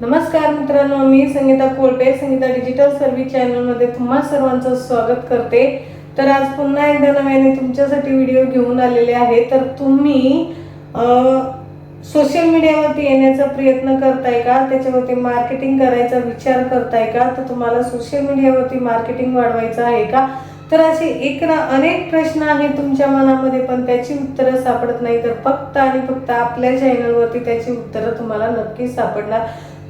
नमस्कार मित्रांनो मी संगीता कोळपे संगीता डिजिटल सर्व्हिस चॅनलमध्ये तुम्हा सर्वांचं स्वागत करते. तर आज पुन्हा एकदा नव्याने तुमच्यासाठी व्हिडिओ घेऊन आलेले आहे. तर तुम्ही सोशल मीडियावरती येण्याचा प्रयत्न करताय का? त्याच्यावरती मार्केटिंग करायचा विचार करताय का? तर तुम्हाला सोशल मीडियावरती मार्केटिंग वाढवायचं आहे का? तर असे एक ना अनेक प्रश्न आहेत तुमच्या मनामध्ये पण त्याची उत्तरं सापडत नाही. तर फक्त आणि फक्त आपल्या चॅनलवरती त्याची उत्तरं तुम्हाला नक्की सापडणार.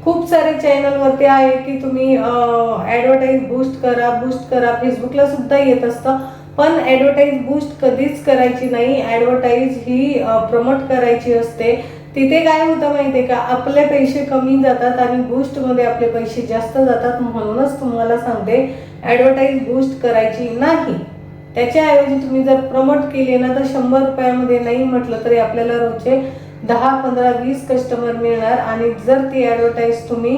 खूप सारे चॅनलवरती आहे की तुम्ही ॲडव्हर्टाईज बूस्ट करा बूस्ट करा. फेसबुकला सुद्धा येत असतं पण ॲडव्हर्टाईज बूस्ट कधीच करायची नाही. ॲडव्हर्टाईज ही प्रमोट करायची असते. तिथे काय होतं माहितीये का? आपले पैसे कमी जातात आणि बूस्टमध्ये आपले पैसे जास्त जातात म्हणूनच तुम्हाला सांगते ॲडव्हर्टाईज बूस्ट करायची नाही. त्याच्याऐवजी तुम्ही जर प्रमोट केली ना तर शंभर रुपयामध्ये नाही म्हटलं तरी आपल्याला रोजचे दहा पंधरा वीस कस्टमर मिळणार आणि जर ती ॲडव्हर्टाईज तुम्ही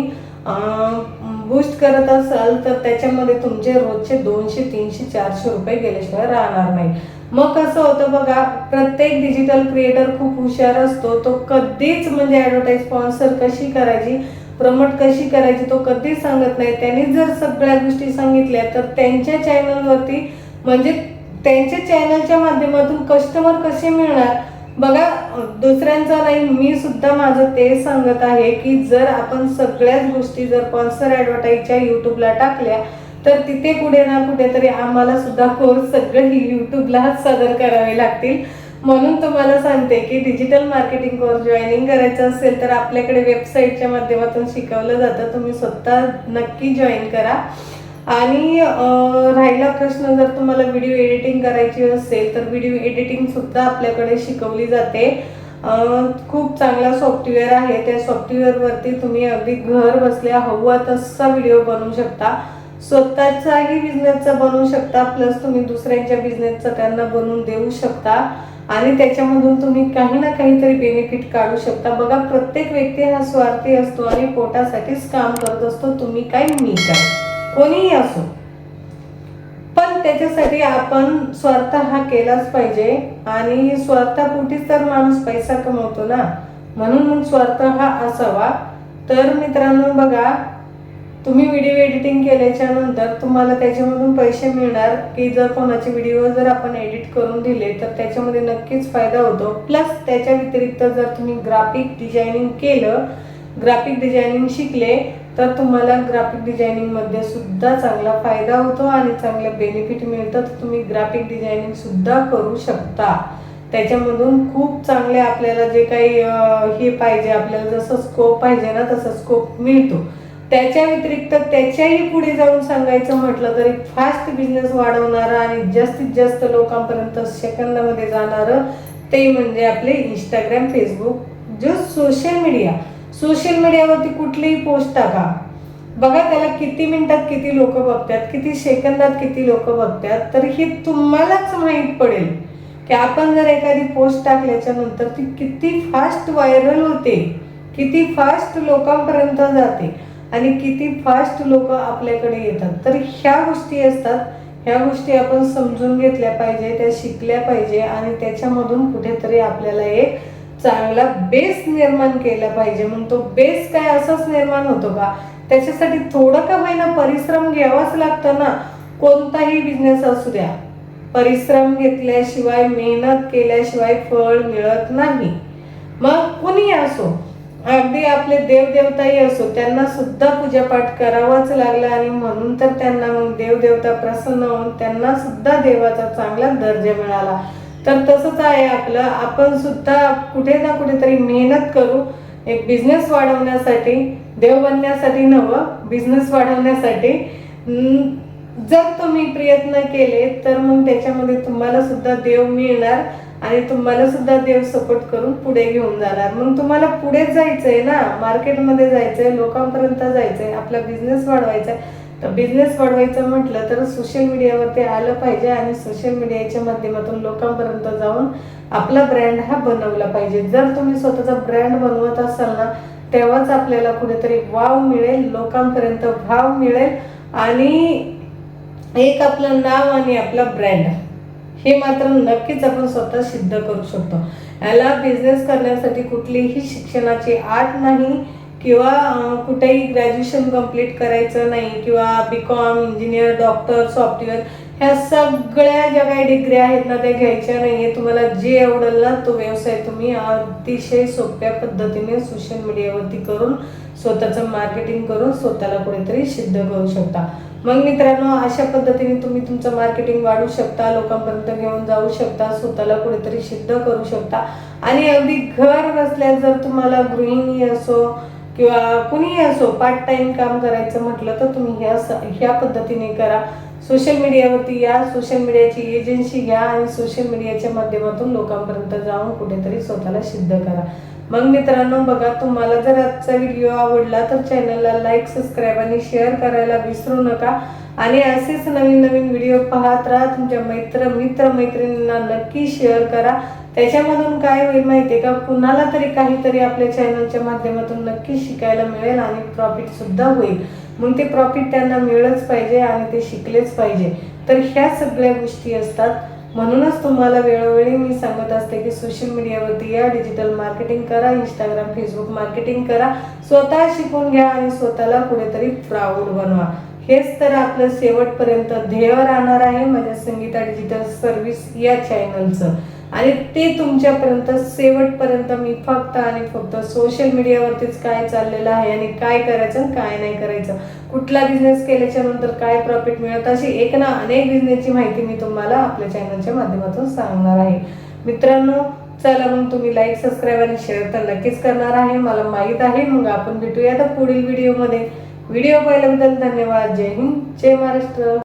बूस्ट करत असाल तर त्याच्यामध्ये तुमचे रोजचे दोनशे तीनशे चारशे रुपये गेल्याशिवाय राहणार नाही. मग कसं होतं बघा प्रत्येक डिजिटल क्रिएटर खूप हुशार असतो. तो कधीच म्हणजे ॲडव्हर्टाईज स्पॉन्सर कशी करायची प्रमोट कशी करायची तो कधीच सांगत नाही. त्यांनी जर सगळ्या गोष्टी सांगितल्या तर त्यांच्या चॅनलवरती म्हणजे त्यांच्या चॅनलच्या माध्यमातून कस्टमर कसे मिळणार? बघा दुसऱ्यांचा नाही मी सुद्धा माझं ते सांगत आहे की जर आपण सगळ्याच गोष्टी जर पॉन्सर ॲडव्हर्टाईजच्या युट्यूबला टाकल्या तर तिथे कुठे ना कुठेतरी आम्हाला सुद्धा कोर्स सगळे यूट्यूबलाच सादर करावे लागतील. म्हणून तुम्हाला सांगते की डिजिटल मार्केटिंग कोर्स जॉईनिंग करायचं असेल तर आपल्याकडे वेबसाईटच्या माध्यमातून शिकवलं जातं. तुम्ही स्वतः नक्की जॉईन करा. आणि राहिला प्रश्न जर तुम्हाला व्हिडिओ एडिटिंग करायची असेल तर व्हिडिओ एडिटिंग सुद्धा आपल्याकडे शिकवली जाते. खूप चांगला सॉफ्टवेअर आहे. त्या सॉफ्टवेअरवरती तुम्ही अगदी घर बसल्या हवा तसा व्हिडिओ बनवू शकता. स्वतःचाही बिझनेसचा बनवू शकता प्लस तुम्ही दुसऱ्यांच्या बिझनेसचा त्यांना बनवून देऊ शकता. आणि त्याच्यामधून तुम्ही काही ना काहीतरी बेनिफिट काढू शकता. बघा प्रत्येक व्यक्ती हा स्वार्थी असतो आणि पोटासाठीच काम करत असतो तुम्ही काय मी काय कोणीही असो. पण त्याच्यासाठी आपण स्वार्थ हा केलाच पाहिजे आणि स्वार्थापोटीच तर माणूस पैसा कमवतो ना. म्हणून मग स्वार्थ हा असावा. तर मित्रांनो बघा तुम्ही व्हिडिओ एडिटिंग केल्याच्यानंतर तुम्हाला त्याच्यामधून पैसे मिळणार की जर कोणाचे व्हिडिओ जर आपण एडिट करून दिले तर त्याच्यामध्ये नक्कीच फायदा होतो. प्लस त्याच्या व्यतिरिक्त जर तुम्ही ग्राफिक डिझायनिंग केलं ग्राफिक डिझायनिंग शिकले तर तुम्हाला ग्राफिक डिझायनिंगमध्ये सुद्धा चांगला फायदा होतो आणि चांगलं बेनिफिट मिळतं. तर तुम्ही ग्राफिक डिझायनिंग सुद्धा करू शकता. त्याच्यामधून खूप चांगले आपल्याला जे काही हे पाहिजे आपल्याला जसं स्कोप पाहिजे ना तसं स्कोप मिळतो. त्याच्या व्यतिरिक्त त्याच्याही पुढे जाऊन सांगायचं म्हटलं तरी फास्ट बिझनेस वाढवणारं आणि जास्तीत जास्त लोकांपर्यंत सेकंदामध्ये जाणारं ते म्हणजे आपले इंस्टाग्राम फेसबुक जो सोशल मीडिया सोशल मीडियावरती कुठलीही पोस्ट टाका. बघा त्याला किती मिनिटात किती लोक बघतात किती सेकंदात किती लोक बघतात तर हे तुम्हालाच माहीत पडेल की आपण जर एखादी पोस्ट टाकल्याच्या नंतर ती किती फास्ट व्हायरल होते किती फास्ट लोकांपर्यंत जाते आणि किती फास्ट लोक आपल्याकडे येतात. तर ह्या गोष्टी असतात. ह्या गोष्टी आपण समजून घेतल्या पाहिजे त्या शिकल्या पाहिजे आणि त्याच्यामधून कुठेतरी आपल्याला एक चांगला बेस निर्माण केला पाहिजे. मग तो बेस काय असाच निर्माण होतो का? त्याच्यासाठी थोडं का होईना परिश्रम घ्यावाच लागतं ना? कोणताही बिझनेस असू द्या. परिश्रम घेतल्याशिवाय मेहनत केल्याशिवाय फळ मिळत नाही. मग कुणी असो अगदी आपले देवदेवताही असो त्यांना सुद्धा पूजापाठ करावाच लागला आणि म्हणून तर त्यांना मग देवदेवता प्रसन्न होऊन त्यांना सुद्धा देवाचा चांगला दर्जा मिळाला. तर तसंच आहे आपलं. आपण सुद्धा कुठे ना कुठेतरी मेहनत करू एक बिझनेस वाढवण्यासाठी देव बनण्यासाठी नवं बिझनेस वाढवण्यासाठी. जर तुम्ही प्रयत्न केले तर मग त्याच्यामध्ये तुम्हाला सुद्धा देव मिळणार आणि तुम्हाला सुद्धा देव सपोर्ट करून पुढे घेऊन जाणार. मग तुम्हाला पुढे जायचंय ना मार्केटमध्ये जायचंय लोकांपर्यंत जायचंय आपला बिझनेस वाढवायचा आहे तर बिझनेस वाढवायचं म्हटलं तर सोशल मीडियावरती आलं पाहिजे आणि सोशल मीडियाच्या माध्यमातून लोकांपर्यंत जाऊन आपला ब्रँड हा बनवला पाहिजे. जर तुम्ही स्वतःचा ब्रँड बनवत असाल ना तेव्हाच आपल्याला कुठेतरी वाव मिळेल लोकांपर्यंत भाव मिळेल आणि एक आपलं नाव आणि आपला ब्रँड हे मात्र नक्कीच आपण स्वतः सिद्ध करू शकतो. याला बिझनेस करण्यासाठी कुठलीही शिक्षणाची आट नाही. किंवा कुठेही ग्रॅज्युएशन कंप्लीट करायचं नाही किंवा B com engineer doctor software ह्या सगळ्या ज्या काही डिग्री आहेत ना त्या घ्यायच्या नाहीये. तुम्हाला जे आवडेल ना तो व्यवसाय तुम्ही अतिशय सोप्या पद्धतीने सोशल मीडियावरती करून स्वतःचं मार्केटिंग करून स्वतःला कुठेतरी सिद्ध करू शकता. मग मित्रांनो अशा पद्धतीने तुम्ही तुमचं मार्केटिंग वाढू शकता लोकांपर्यंत घेऊन जाऊ शकता स्वतःला कुठेतरी सिद्ध करू शकता. आणि अगदी घर बसल्या जर तुम्हाला गृहिणी असो किंवा कुणीही असो पार्ट टाइम काम करायचं म्हटलं तर तुम्ही ह्या ह्या पद्धतीने करा. सोशल मीडियावरती या सोशल मीडियाची एजन्सी घ्या आणि सोशल मीडियाच्या माध्यमातून लोकांपर्यंत जाऊन कुठेतरी स्वतःला सिद्ध करा. मग मित्रांनो बघा तुम्हाला जर आजचा व्हिडिओ आवडला तर चॅनलला लाईक सबस्क्राईब आणि शेअर करायला विसरू नका. आणि असेच नवीन नवीन व्हिडिओ पाहत राहा. तुमच्या मैत्र मित्र मैत्रिणींना नक्की शेअर करा. त्याच्यामधून काय होईल माहितीये का? कुणाला तरी काहीतरी आपल्या चॅनलच्या माध्यमातून नक्की शिकायला मिळेल आणि प्रॉफिट सुद्धा होईल. मग ते प्रॉफिट त्यांना मिळलंच पाहिजे आणि ते शिकलेच पाहिजे. तर ह्या सगळ्या गोष्टी असतात. म्हणूनच तुम्हाला वेळोवेळी मी सांगत असते की सोशल मीडियावरती या डिजिटल मार्केटिंग करा इंस्टाग्राम फेसबुक मार्केटिंग करा. स्वतः शिकून घ्या आणि स्वतःला कुठेतरी प्राऊड बनवा. हेच तर आपलं शेवटपर्यंत ध्येय राहणार आहे माझ्या संगीता डिजिटल सर्व्हिस या चॅनलचं आणि ते तुमच्यापर्यंत शेवटपर्यंत मी फक्त आणि फक्त सोशल मीडियावरतीच काय चाललेलं आहे आणि काय करायचं आणि काय नाही करायचं. कुठला बिझनेस केल्याच्यानंतर काय प्रॉफिट मिळत अशी एक ना अनेक बिझनेसची माहिती मी तुम्हाला आपल्या चॅनलच्या माध्यमातून सांगणार आहे. मित्रांनो चला मग तुम्ही लाईक सबस्क्राईब आणि शेअर तर नक्कीच करणार आहे. मला माहीत आहे मग आपण भेटूया तर पुढील व्हिडिओमध्ये व्हिडिओ पाहिल्याबद्दल धन्यवाद. जय हिंद जय महाराष्ट्र.